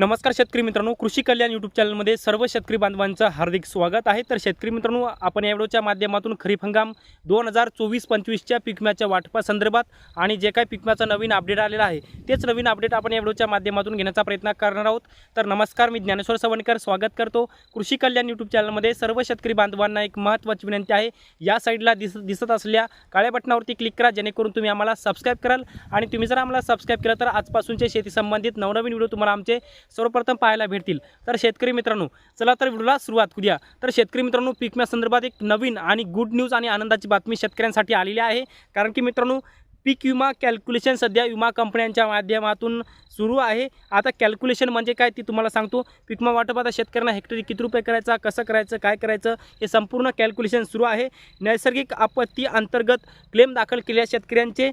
नमस्कार शेतकरी मित्रांनो कृषी कल्याण यूट्यूब चॅनलमध्ये सर्व शेतकरी बांधवांचं हार्दिक स्वागत आहे. तर शेतकरी मित्रांनो आपण या व्हिडिओच्या माध्यमातून खरीप हंगाम दोन हजार चोवीस पंचवीसच्या पिकम्याच्या वाटपासंदर्भात आणि जे काही पिकम्याचं नवीन अपडेट आलेलं आहे तेच नवीन अपडेट आपण या व्हिडिओच्या माध्यमातून घेण्याचा प्रयत्न करणार आहोत. तर नमस्कार मी ज्ञानेश्वर सवणकर स्वागत करतो. कृषी कल्याण यूट्यूब चॅनलमध्ये सर्व शेतकरी बांधवांना एक महत्त्वाची विनंती आहे. या साईडला दिस दिसत असलेल्या काळ्या बटनावरती क्लिक करा जेणेकरून तुम्ही आम्हाला सबस्क्राईब कराल. आणि तुम्ही जर आम्हाला सबस्क्राईब केलं तर आजपासूनचे शेती संबंधित नवनवीन व्हिडिओ तुम्हाला आमचे सर्वप्रथम पाहायला भेटतील. तर शेतकरी मित्रांनो चला तर व्हिडिओला सुरुवात करूया. तर शेतकरी मित्रांनो पीक संदर्भात एक नवीन आणि गुड न्यूज आणि आनंदाची बातमी शेतकऱ्यांसाठी आलेली आहे. कारण की मित्रांनो पीक विमा कॅल्क्युलेशन सध्या विमा कंपन्यांच्या माध्यमातून सुरू आहे. आता कॅल्क्युलेशन म्हणजे काय ती तुम्हाला सांगतो. पीक विमा वाटप आता शेतकऱ्यांना हेक्टरी किती रुपये करायचा कसं करायचं काय करायचं हे संपूर्ण कॅल्क्युलेशन सुरू आहे. नैसर्गिक आपत्ती अंतर्गत क्लेम दाखल केलेल्या शेतकऱ्यांचे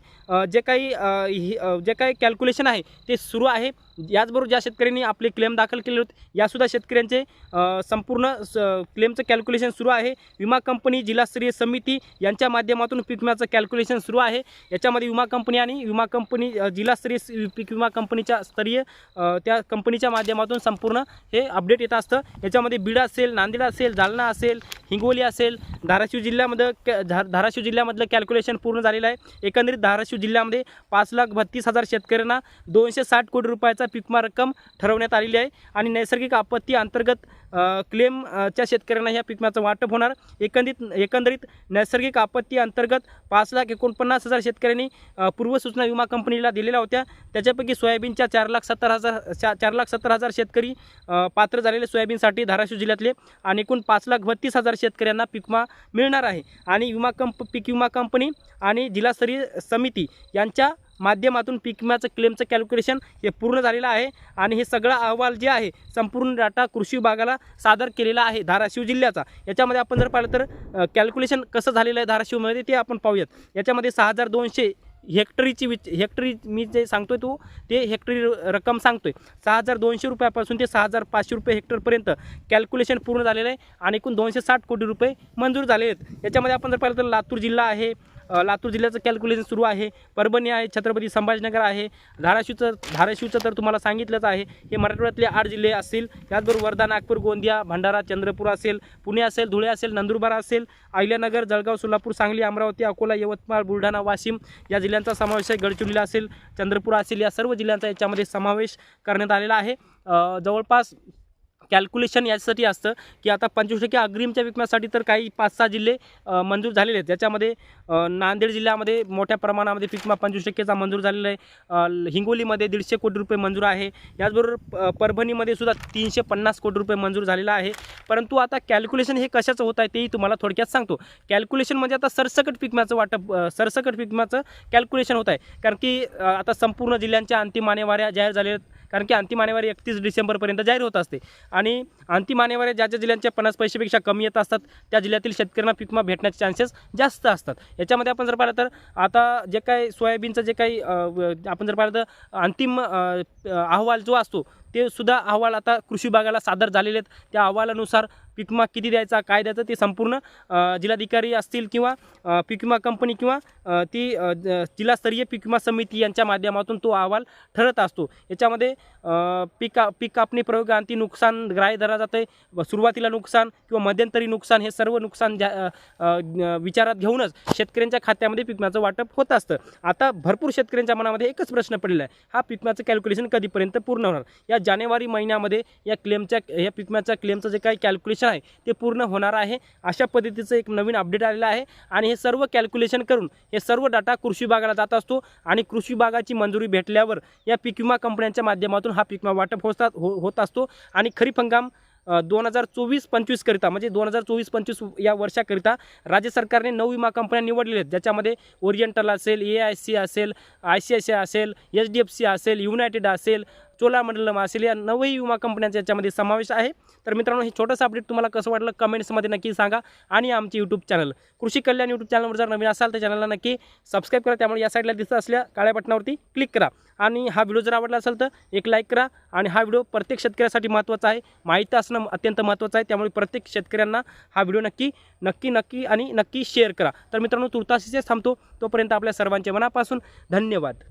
जे काही जे काही कॅल्क्युलेशन आहे ते सुरू आहे. याचबरोबर ज्या शेतकऱ्यांनी आपले क्लेम दाखल केले होते यासुद्धा शेतकऱ्यांचे संपूर्ण स क्लेमचं कॅल्क्युलेशन सुरू आहे. विमा कंपनी जिल्हास्तरीय समिती यांच्या माध्यमातून पीक विम्याचं कॅल्क्युलेशन सुरू आहे. याच्यामध्ये विमा कंपनी आणि विमा कंपनी जिल्हास्तरीय पीक विमा कंपनीच्या स्तरीय त्या कंपनीच्या माध्यमातून संपूर्ण हे अपडेट येत असतं. याच्यामध्ये बीड असेल नांदेड असेल जालना असेल हिंगोली असेल धाराशिव जिल्ह्यामध्ये कॅ धा धाराशिव जिल्ह्यामधलं कॅल्क्युलेशन पूर्ण झालेलं आहे. एकंदरीत धाराशिव जिल्ह्यामध्ये पाच लाख बत्तीस हजार शेतकऱ्यांना दोनशे साठ कोटी रुपयाचा पिकमा रक्कम ठरवण्यात आलेली आहे आणि नैसर्गिक आपत्ती अंतर्गत क्लेमच्या शेतकऱ्यांना ह्या पिकम्याचं वाटप होणार. एकंदरीत एकंदरीत नैसर्गिक आपत्ती अंतर्गत पाच लाख एकोणपन्नास हजार शेतकऱ्यांनी पूर्वसूचना विमा कंपनीला दिलेल्या होत्या. त्याच्यापैकी सोयाबीनच्या चार लाख सत्तर हजार चार लाख सत्तर हजार शेतकरी पात्र झालेले सोयाबीनसाठी धाराशिव जिल्ह्यातले आणि एकूण पाच लाख बत्तीस हजार शेतकऱ्यांना पिकमा मिळणार आहे. आणि विमा कंप पीक विमा कंपनी आणि जिल्हास्तरीय समिती यांच्या माध्यमातून पीक विम्याचं क्लेमचं कॅल्क्युलेशन हे पूर्ण झालेलं आहे. आणि हे सगळा अहवाल जे आहे संपूर्ण डाटा कृषी विभागाला सादर केलेला आहे धाराशिव जिल्ह्याचा. याच्यामध्ये आपण जर पाहिलं तर कॅल्क्युलेशन कसं झालेलं आहे धाराशिवमध्ये ते आपण पाहूयात. याच्यामध्ये सहा हजार दोनशे हेक्टरीची विच हेक्टरी मी जे सांगतोय तो ते हेक्टरी रक्कम सांगतोय. सहा हजार दोनशे रुपयापासून ते सहा हजार पाचशे रुपये हेक्टरपर्यंत कॅल्क्युलेशन पूर्ण झालेलं आहे आणि एकूण दोनशे साठ कोटी रुपये मंजूर झालेले आहेत. याच्यामध्ये आपण जर पाहिलं तर लातूर जिल्हा आहे लातूर जिल्ह्याचं कॅल्क्युलेशन सुरू आहे. परभणी आहे छत्रपती संभाजीनगर आहे. धाराशिवचं धाराशिवचं तर तुम्हाला सांगितलंच आहे. हे मराठवाड्यातले आठ जिल्हे असतील. त्याचबरोबर वर्धा नागपूर गोंदिया भंडारा चंद्रपूर असेल पुणे असेल धुळे असेल नंदुरबार असेल अहिल्यानगर जळगाव सोलापूर सांगली अमरावती अकोला यवतमाळ बुलढाणा वाशिम या जिल्ह्यांचा समावेश आहे. गडचिरोलीला असेल चंद्रपूर असेल या सर्व जिल्ह्यांचा याच्यामध्ये समावेश करण्यात आलेला आहे. जवळपास कॅल्क्युलेशन यासाठी असतं की आता पंचवीस टक्के अग्रिमच्या विकण्यासाठी तर काही पाच सहा जिल्हे मंजूर झालेले आहेत. त्याच्यामध्ये नांदेड जिल्ह्यामध्ये मोठ्या प्रमाणामध्ये पिकमा पंचवीस टक्केचा मंजूर झालेला आहे. हिंगोलीमध्ये दीडशे कोटी रुपये मंजूर आहे. याचबरोबर प- परभणीमध्ये सुद्धा तीनशे पन्नास कोटी रुपये मंजूर झालेला आहे. परंतु आता कॅल्क्युलेशन हे कशाचं होत आहे तेही तुम्हाला थोडक्यात सांगतो. कॅल्क्युलेशन म्हणजे आता सरसकट पिकम्याचं वाटप सरसकट पिकम्याचं कॅल्क्युलेशन होत आहे. कारण की आता संपूर्ण जिल्ह्यांच्या अंतिम मानेवाऱ्या जाहीर झालेल्या आहेत. कारण की अंतिम मानेवारी एकतीस डिसेंबरपर्यंत जाहीर होत असते. आणि अंतिम मानेवारी ज्या ज्या जिल्ह्यांच्या पन्नास पैशापेक्षा कमी येत असतात त्या जिल्ह्यातील शेतकऱ्यांना पिकमा भेटण्याचे चान्सेस जास्त असतात. याच्यामध्ये आपण जर पाहिलं तर आता जे काही सोयाबीनचं जे काही आपण जर पाहिलं तर अंतिम अहवाल जो असतो ते सुद्धा अहवाल आता कृषी विभागाला सादर झालेले आहेत. त्या अहवालानुसार पिकमा किती द्यायचा काय द्यायचं ते संपूर्ण जिल्हाधिकारी असतील किंवा अ, पीक विमा कंपनी किंवा ती जिल्हास्तरीय पीक विमा समिती यांच्या माध्यमातून तो अहवाल ठरत असतो. याच्यामध्ये पिका पीक पीक कापणी प्रयोगांती नुकसान ग्राह्य धरला जाते सुरुवातीला नुकसान किंवा मध्यंतरी नुकसान हे सर्व नुकसान ज्या विचारात घेऊनच शेतकऱ्यांच्या खात्यामध्ये पिकम्याचं वाटप होत असतं. आता भरपूर शेतकऱ्यांच्या मनामध्ये एकच प्रश्न पडलेला आहे. हा पीक कॅल्क्युलेशन कधीपर्यंत पूर्ण होणार? या जानेवारी महिन्यामध्ये या क्लेमच्या या पिकम्याच्या क्लेमचं जे काही कॅल्क्युलेशन आहे ते पूर्ण होणार आहे. अशा पद्धतीचं एक नवीन अपडेट आलेलं आहे. आणि हे सर्व कॅल्क्युलेशन करून हे सर्व डाटा कृषी विभागाला जात असतो. आणि कृषी विभागाची मंजुरी भेटल्यावर या पीक विमा कंपन्यांच्या माध्यमातून हा पीक विमा वाटप होतात हो होत असतो. आणि खरीप हंगाम दोन हजार चोवीस पंचवीसकरिता म्हणजे दोन हजार चोवीस पंचवीस या वर्षाकरिता राज्य सरकारने नऊ विमा कंपन्या निवडलेल्या आहेत. ज्याच्यामध्ये ओरिएंटल असेल ए आय सी असेल आय सी आय सी असेल एच डी एफ सी असेल युनायटेड असेल चोलामंडलम असेल या नवही विमा कंपन्यांचा याच्यामध्ये समावेश आहे. तर मित्रांनो हे छोटंसं अपडेट तुम्हाला कसं वाटलं कमेंट्समध्ये नक्की सांगा आणि आमचे यूट्यूब चॅनल कृषी कल्याण यूट्यूब चॅनलवर जर नवीन असाल तर चॅनलला नक्की सबस्क्राईब करा. त्यामुळे या साईडला दिसत असल्या काळ्या बटनावरती क्लिक करा आणि हा व्हिडिओ जर आवडला असेल तर एक लाईक करा आणि हा व्हिडिओ प्रत्येक शेतकऱ्यासाठी महत्त्वाचा आहे. माहिती असणं अत्यंत महत्त्वाचं आहे. त्यामुळे प्रत्येक शेतकऱ्यांना हा व्हिडिओ नक्की नक्की नक्की आणि नक्की शेअर करा. तर मित्रांनो तुर्तासीच थांबतो. तोपर्यंत आपल्या सर्वांच्या मनापासून धन्यवाद.